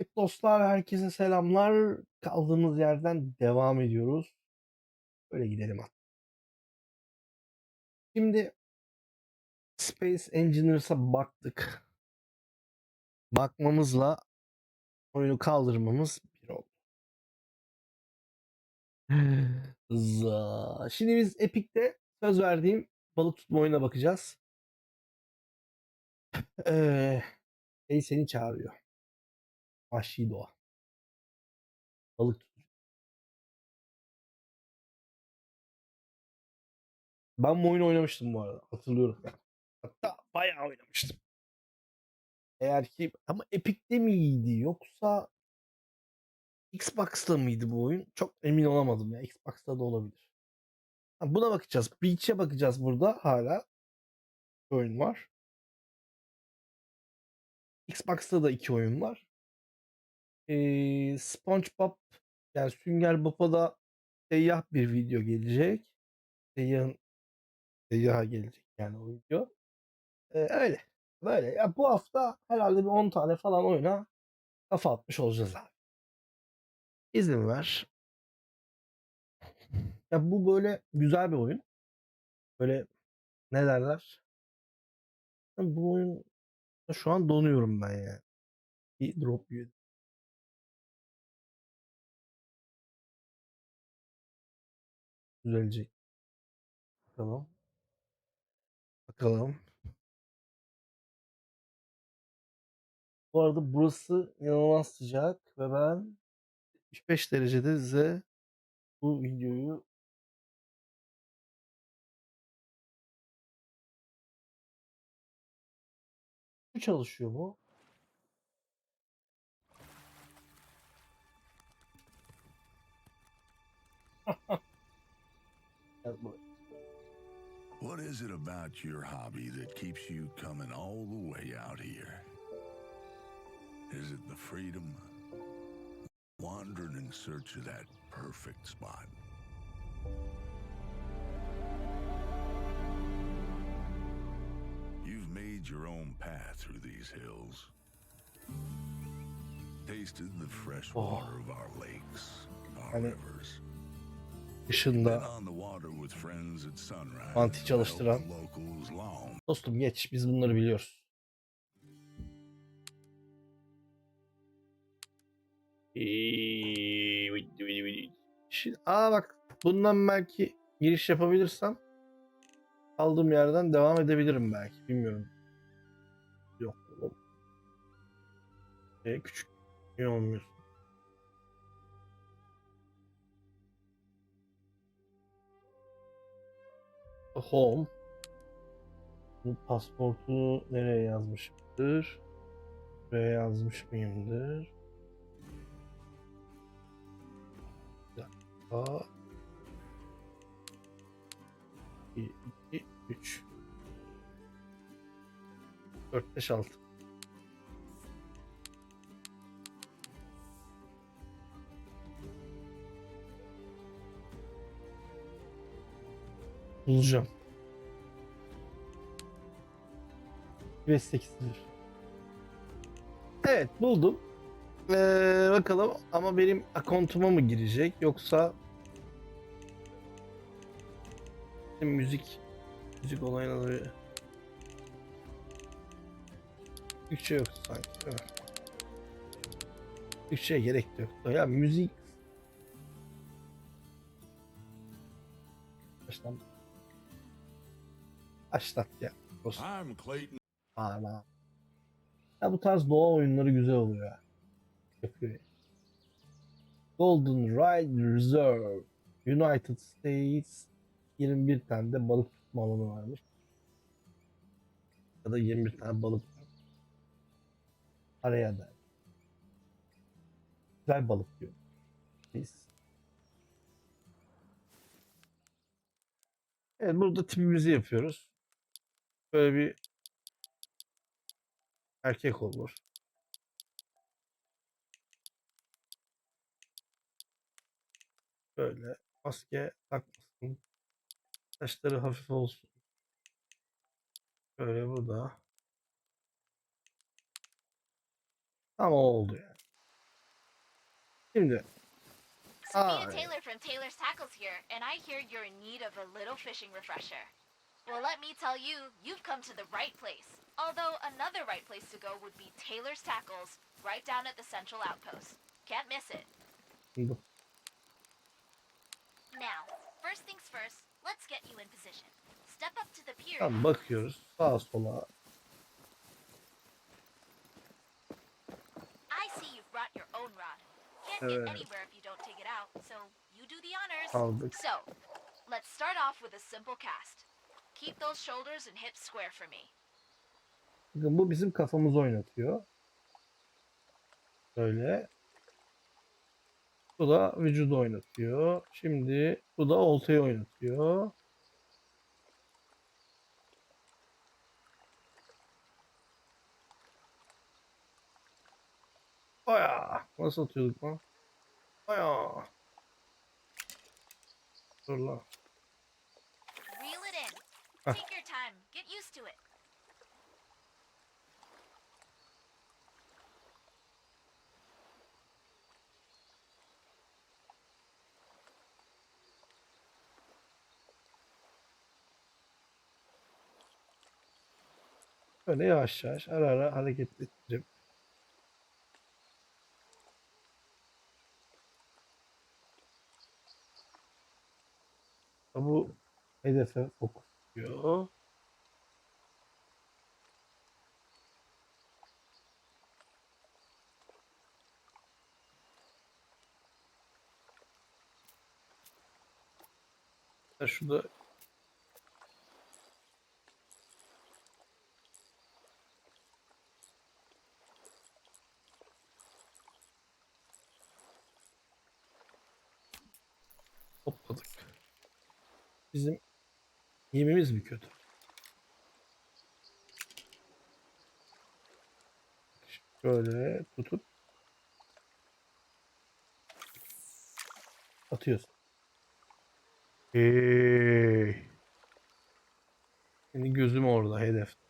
Evet dostlar herkese selamlar. Kaldığımız yerden devam ediyoruz. Böyle gidelim artık. Şimdi Space Engineers'a baktık. Bakmamızla oyunu kaldırmamız bir oldu. Za. Şimdi biz Epic'te söz verdiğim balık tutma oyununa bakacağız. Ee, şey seni çağırıyor. Vahşi doğa. Balık. Ben bu oyunu oynamıştım bu arada. Hatırlıyorum. Hatta bayağı oynamıştım. Eğer ki ama Epic'te miydi yoksa Xbox'ta mıydı bu oyun? Çok emin olamadım ya. Xbox'ta da olabilir. Ha, buna bakacağız. Beach'e bakacağız burada hala. Bir oyun var. Xbox'ta da iki oyun var. Ee, SpongeBob yani Sünger Bob'a da seyyah bir video gelecek. Seyyahın seyyaha gelecek yani o video. Ee, öyle. Böyle. Ya bu hafta herhalde bir 10 tane falan oyuna kafa atmış olacağız abi. İzin ver. Ya bu böyle güzel bir oyun. Böyle ne derler? Bu oyun şu an donuyorum ben yani. Bir drop yedim. Düzelecek. Bakalım. Bakalım. Bu arada burası inanılmaz sıcak ve ben 75 derecede size bu videoyu çalışıyor mu? What is it about your hobby that keeps you coming all the way out here? Is it the freedom? Wandering in search of that perfect spot? You've made your own path through these hills. Tasted the fresh Oh. water of our lakes, our rivers. Been Manti and çalıştıran. dostum geç biz bunları biliyoruz. Şimdi, aa bak bundan belki giriş yapabilirsem kaldığım yerden devam edebilirim belki bilmiyorum. Yok. oğlum. Ee, küçük şey olmuyor. Home. Bu pasportu nereye yazmışımdır? Buraya yazmış mıyımdır? Bir dakika. 1, 2, 3 4, 5, 6 Bulacağım. Ve 8 Evet buldum. Ee, bakalım ama benim akontuma mı girecek yoksa müzik müzik olayına da bir Türkçe yok sanki mi? Türkçe'ye gerek yok. Ya müzik Baştan Başlat ya. Olsun. I'm Clayton. Hala. Ya bu tarz doğa oyunları güzel oluyor ya. Yapıyor ya. Golden Ride Reserve. United States 21 tane de balık tutma alanı varmış. Ya da 21 tane balık. Araya da. Güzel balık diyor. Biz. Evet burada tipimizi yapıyoruz. Böyle bir erkek olur. Böyle maske takmasın. Saçları hafif olsun. Böyle bu da. Tam oldu yani. Şimdi Sophia Hi. Taylor from Taylor's Tackles here, and I hear you're in need of a little fishing refresher. Well, let me tell you, you've come to the right place. Although another right place to go would be Taylor's Tackles, right down at the Central Outpost. Can't miss it. bu. Now, first things first, let's get you in position. Step up to the pier. Tamam bakıyoruz sağa sola. I see you've brought your own rod. Can't Evet. get anywhere if you don't take it out, so you do the honors. Aldık. So, let's start off with a simple cast. Keep those shoulders and hips square for me. Bakın bu bizim kafamızı oynatıyor. Böyle. Bu da vücudu oynatıyor. Şimdi bu da oltayı oynatıyor. Aya! Nasıl atıyorduk lan? Aya! Dur lan. Reel it in. Ah. Take your time. Get used to it. Böyle yavaş yavaş ara ara hareket ettirip bu hedefe Ya Şurada topladık. Bizim yemimiz mi kötü? Şöyle tutup atıyorsun. Hey. Senin gözüm orada hedef.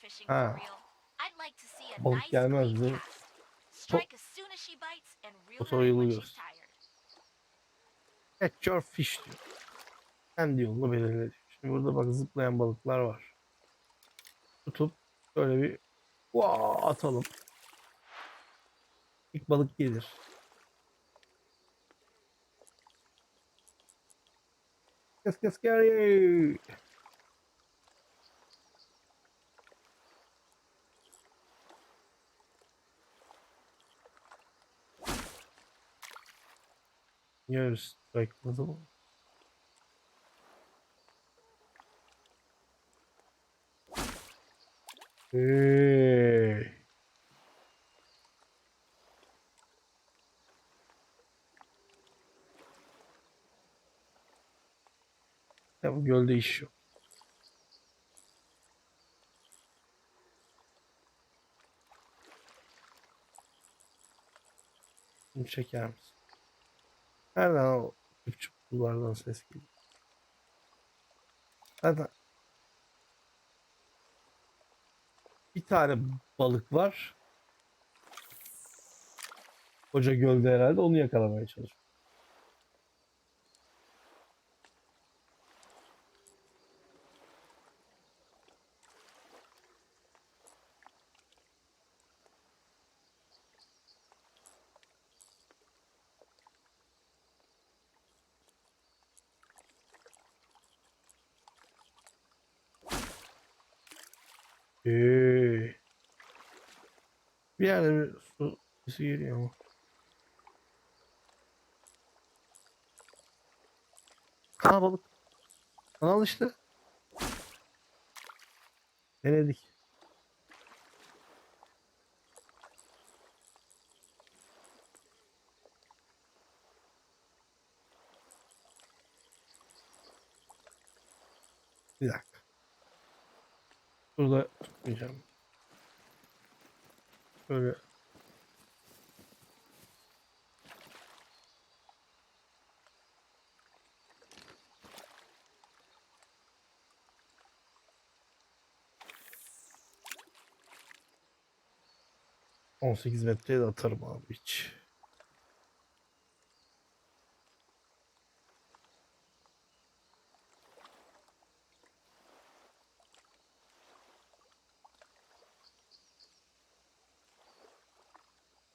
Fishing Ah. for real. I'd like to see a Balık nice gelmez clean mi? cast. Strike as soon as she bites and reel her in when Otoyoluyoruz. she's tired. Catch your fish diyor. Kendi yolunu belirle diyor. Şimdi burada bak zıplayan balıklar var. Tutup böyle bir vaa atalım. İlk balık gelir. Kes kes gel. Öyle strike'ladı bu? Hey. Ya bu gölde iş yok. Bunu çeker misin? Nereden o küçük sulardan ses geliyor? Zaten bir tane balık var. Koca gölde herhalde onu yakalamaya çalışıyor. Ee, bir yerde bir su sesi geliyor ama. Ha balık. Kanal işte. Denedik. Bir dakika. Burada tutmayacağım. Böyle. On sekiz metreye de atarım abi hiç.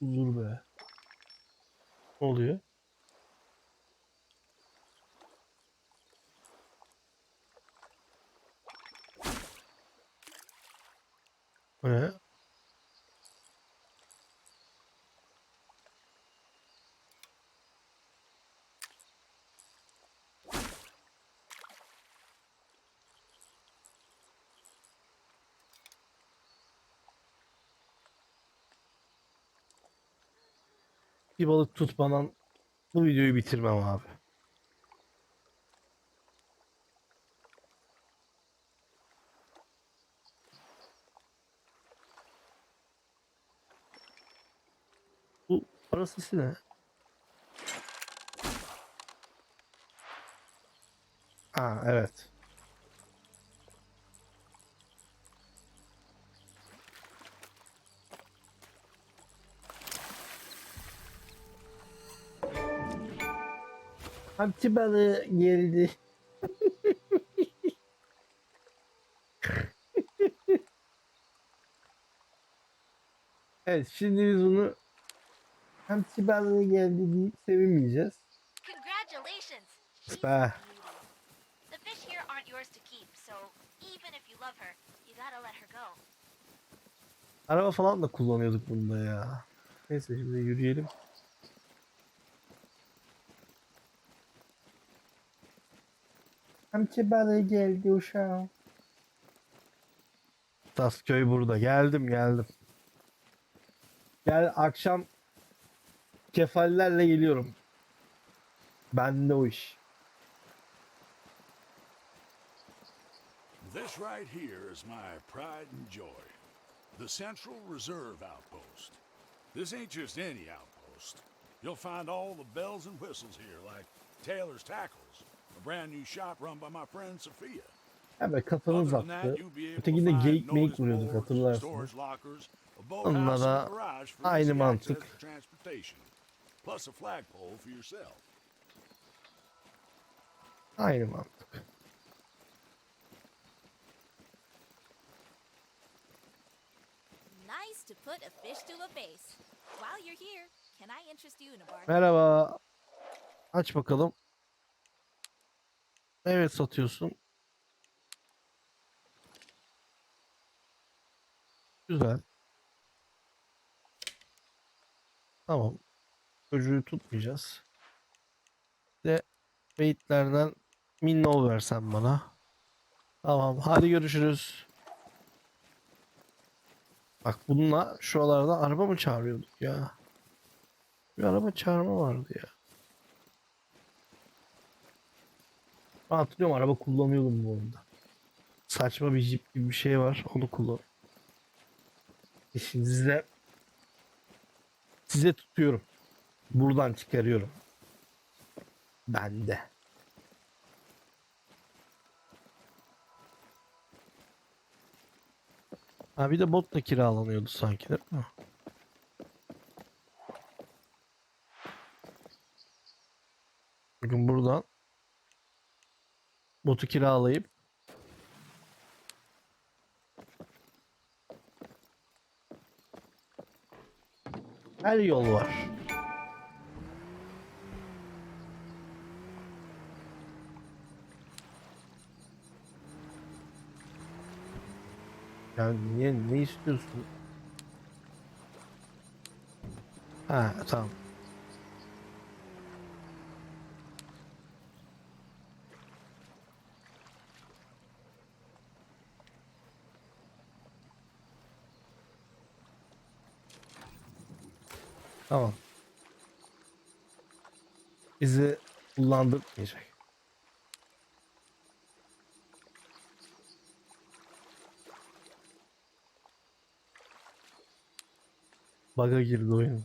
Huzur be. Ne oluyor? Ne? Bir balık tutmadan bu videoyu bitirmem abi. Bu para sesi ne? Aa evet. Hamsi balığı geldi. evet şimdi biz bunu hamsi balığı geldi deyip sevinmeyeceğiz. Congratulations! Beauty. The fish here aren't yours to keep, so even if you love her, you gotta let her go. Araba falan da kullanıyorduk bunda ya. Neyse şimdi yürüyelim. Hamsi balığı geldi uşağım. Tasköy burada. Geldim geldim. Gel akşam kefallerle geliyorum. Bende o iş. This right here is my pride and joy. The Central Reserve Outpost. This ain't just any outpost. You'll find all the bells and whistles here, like Taylor's Tackles, a brand new shop run by my friend Sophia. Hemen kafanız attı. Ötekinde geyik meyik vuruyorduk hatırlarsınız. storage lockers, a boathouse Onunla and da a garage for aynı mantık. Plus a flagpole for yourself. Aynı mantık. Nice to put a fish to a face. While you're here, can I interest you in a bargain? Merhaba. Aç bakalım. Evet satıyorsun. Güzel. Tamam. Çocuğu tutmayacağız. De beyitlerden minno versen bana. Tamam. Hadi görüşürüz. Bak bununla şuralarda araba mı çağırıyorduk ya? Bir araba çağırma vardı ya. Ben hatırlıyorum araba kullanıyordum bu oyunda. Saçma bir jip gibi bir şey var. Onu kullan. E Şimdi size size tutuyorum. Buradan çıkarıyorum. Bende. Ha bir de bot da kiralanıyordu sanki değil mi? Bugün buradan botu kiralayıp her yol var. Yani niye ne istiyorsun? Ha tamam. Tamam. Bizi kullandırmayacak. Bug'a girdi oyun.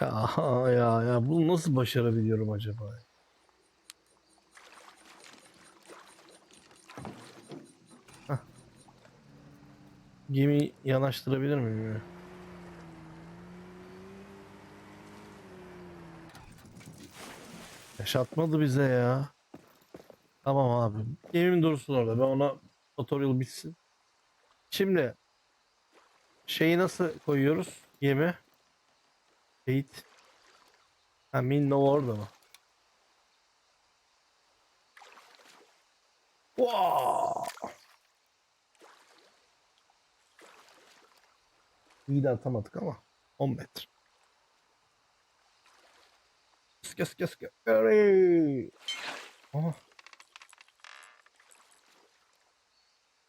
Ya ya ya bunu nasıl başarabiliyorum acaba? Gemi yanaştırabilir miyim? ya? Yaşatmadı bize ya. Tamam abi. Gemim dursun orada. Ben ona tutorial bitsin. Şimdi şeyi nasıl koyuyoruz? Gemi. Eğit. Ha Minno orada mı? Wow. İyi de atamadık ama 10 metre. Sıkı sıkı sıkı. Aha.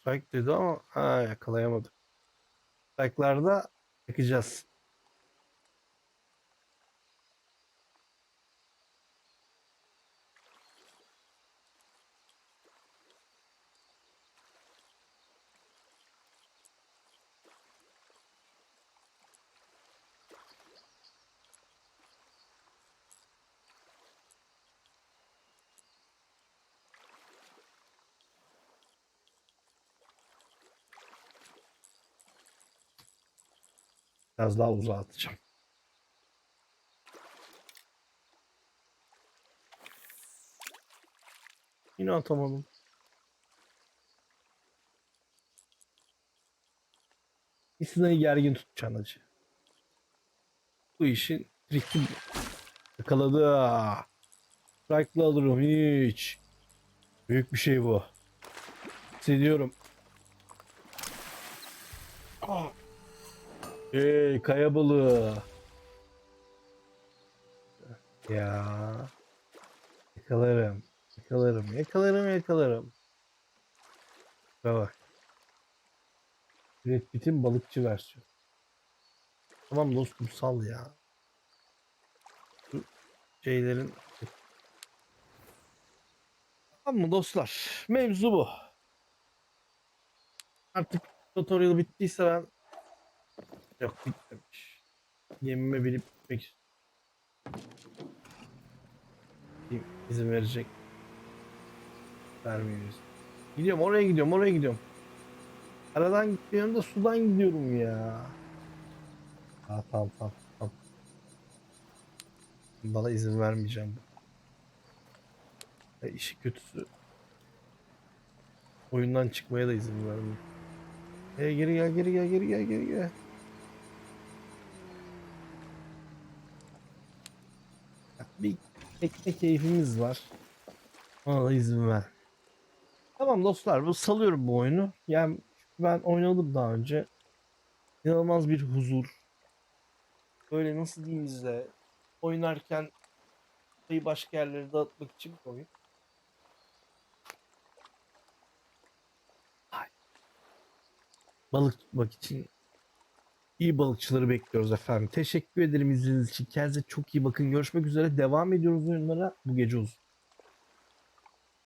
Strike dedi ama ha yakalayamadık. Strike'larda yakacağız. Biraz daha uzağa atacağım. Yine atamadım. İstinayı gergin tutacaksın acı. Bu işin triki bu. Yakaladı. Strike'la alırım hiç. Büyük bir şey bu. Hissediyorum. Ah. Hey kaya balığı. Ya. Yakalarım. Yakalarım. Yakalarım yakalarım. Şuna bak. Brad Pitt'in balıkçı versiyonu. Tamam dostum sal ya. Şu şeylerin Tamam mı dostlar? Mevzu bu. Artık tutorial bittiyse ben Yok bitmemiş. Gemime binip gitmek istiyorum. Verecek? Vermiyor izin. Gidiyorum oraya gidiyorum oraya gidiyorum. Aradan gitmiyorum da sudan gidiyorum ya. Ha, tamam tamam tamam. Bana izin vermeyeceğim. E, işi kötüsü. Oyundan çıkmaya da izin vermiyor. E, geri gel geri gel geri gel geri gel. Bir tekne keyfimiz var. Ona da izin ver. Tamam dostlar bu salıyorum bu oyunu. Yani ben oynadım daha önce. İnanılmaz bir huzur. Böyle nasıl diyeyim size. Oynarken sayı başka yerlere dağıtmak için bir oyun. Balık tutmak için iyi balıkçıları bekliyoruz efendim. Teşekkür ederim izlediğiniz için. Kendinize çok iyi bakın. Görüşmek üzere. Devam ediyoruz oyunlara. Bu gece olsun.